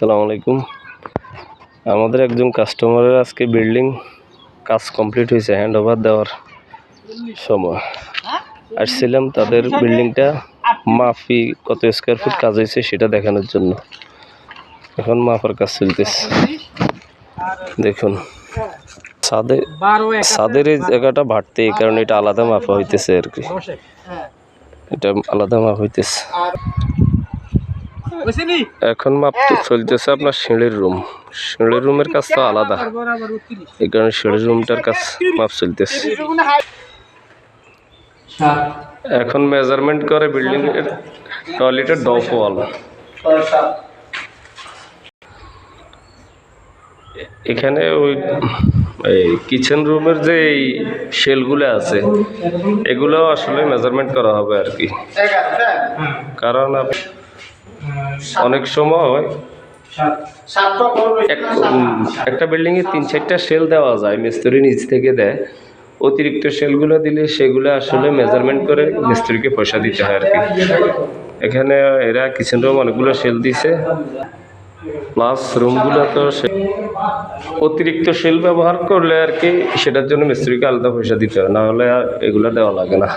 আসসালামু আলাইকুম। আমাদের একজন কাস্টমারের আজকে বিল্ডিং কাজ কমপ্লিট হয়েছে হ্যান্ড ওভার দেওয়ার সময়। আসছিলাম তাদের বিল্ডিংটা মাফি কত স্কোয়ার ফুট কাজ হয়েছে সেটা দেখানোর জন্য। এখন মাফার কাজ চলতেছে। দেখুন, ছাদে, ছাদের এই জায়গাটা ভাটতে, এই কারণে এটা আলাদা মাপা হইতেছে আর কি। এটা আলাদা মাপ হইতেছে। এখন মাপ তো চলতেছে আপনার সিঁড়ির রুম। সিঁড়ির রুমের কাজ তো আলাদা। এই কারণে সিঁড়ির রুমটার কাজ মাপ চলতেছে। এখন মেজারমেন্ট করে বিল্ডিং এর টয়লেটের ডপ ওয়াল এখানে ওই এই কিচেন রুমের যে এই সেলগুলো আছে এগুলো আসলে মেজারমেন্ট করা হবে আর কি। কারণ আপ- অনেক সময় এক- একটা বিল্ডিং এ তিন চারটা সেল দেওয়া যায় মিস্ত্রি নিচ থেকে দেয়। অতিরিক্ত সেলগুলো দিলে সেগুলো আসলে মেজারমেন্ট করে মিস্ত্রিকে পয়সা দিতে হয় আর কি। এখানে এরা কিচেন রুম অনেকগুলো সেল দিছে। প্লাস রুমগুলো তো অতিরিক্ত সেল ব্যবহার করলে আর কি সেটার জন্য মিস্ত্রিকে আলাদা পয়সা দিতে হয়। নাহলে আর এগুলো দেওয়া লাগে না।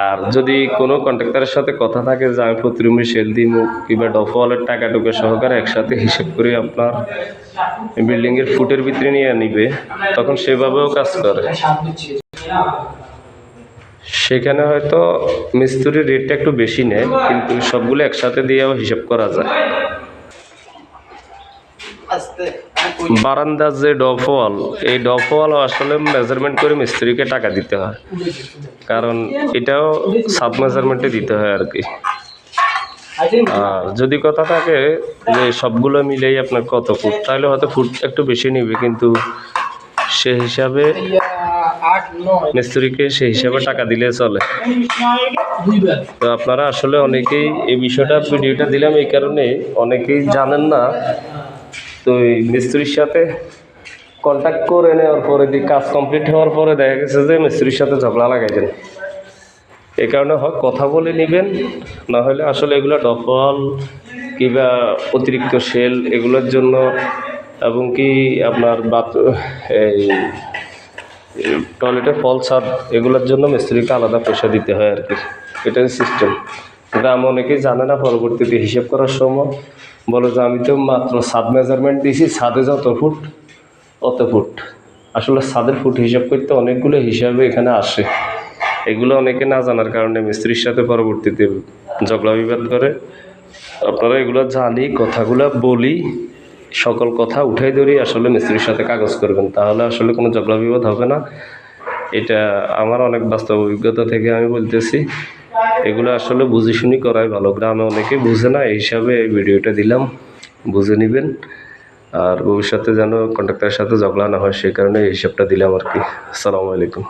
আর যদি কোনো কন্ট্রাক্টরের সাথে কথা থাকে যে আমি প্রতি রুমে সেল দিই কিংবা ডফওয়ালের টাকা টুকা সহকারে একসাথে হিসেব করে আপনার বিল্ডিংয়ের ফুটের ভিতরে নিয়ে নিবে, তখন সেভাবেও কাজ করে। সেখানে হয়তো মিস্ত্রির রেটটা একটু বেশি নেয়, কিন্তু সবগুলো একসাথে দিয়েও হিসাব করা যায়। বারান্দার যে ডফওয়াল, এই ডফওয়াল আসলে মেজারমেন্ট করে মিস্ত্রিকে টাকা দিতে হয়। কারণ এটাও সাব মেজারমেন্টে দিতে হয় আর কি। যদি কথা থাকে, যে সবগুলো মিলেই আপনার কত ফুট? তাহলে হয়তো ফুট একটু বেশি নিবে, কিন্তু সে হিসাবে মিস্ত্রিকে সে হিসাবে টাকা দিলে চলে। তো আপনারা আসলে অনেকেই এই বিষয়টা, ভিডিওটা দিলাম এই কারণে। অনেকেই জানেন না তো এই মিস্ত্রির সাথে কন্ট্যাক্ট করে নেওয়ার পরে দিয়ে কাজ কমপ্লিট হওয়ার পরে দেখা গেছে যে মিস্ত্রির সাথে ঝগড়া লাগাইছেন। এই কারণে হয় কথা বলে নেবেন, না হলে আসলে এগুলো ডফল কিংবা অতিরিক্ত সেল এগুলোর জন্য এবং কি আপনার বাথ এই টয়লেটের ফল ছাদ এগুলোর জন্য মিস্ত্রিকে আলাদা পয়সা দিতে হয় আর কি। এটাই সিস্টেম গ্রাম অনেকেই জানে না, পরবর্তীতে হিসেব করার সময় বলে যে আমি তো মাত্র সাদ মেজারমেন্ট দিয়েছি ছাদে যত ফুট, অত ফুট। আসলে সাদের ফুট হিসাব করতে অনেকগুলো হিসাবে এখানে আসে। এগুলো অনেকে না জানার কারণে মিস্ত্রির সাথে পরবর্তীতে ঝগড়া বিবাদ করে। আপনারা এগুলো জানি, কথাগুলো বলি, সকল কথা উঠাই ধরি, আসলে মিস্ত্রির সাথে কাগজ করবেন। তাহলে আসলে কোনো ঝগড়া বিবাদ হবে না। এটা আমার অনেক বাস্তব অভিজ্ঞতা থেকে আমি বলতেছি। এগুলো আসলে বুঝে শুনি করাই ভালো। গ্রামে অনেকে বুঝে না, এই হিসাবে এই ভিডিওটা দিলাম। বুঝে নেবেন। আর ভবিষ্যতে যেন কন্ট্রাক্টরের সাথে ঝগড়া না হয় সেই কারণে এই হিসাবটা দিলাম আর কি। আসসালামু আলাইকুম।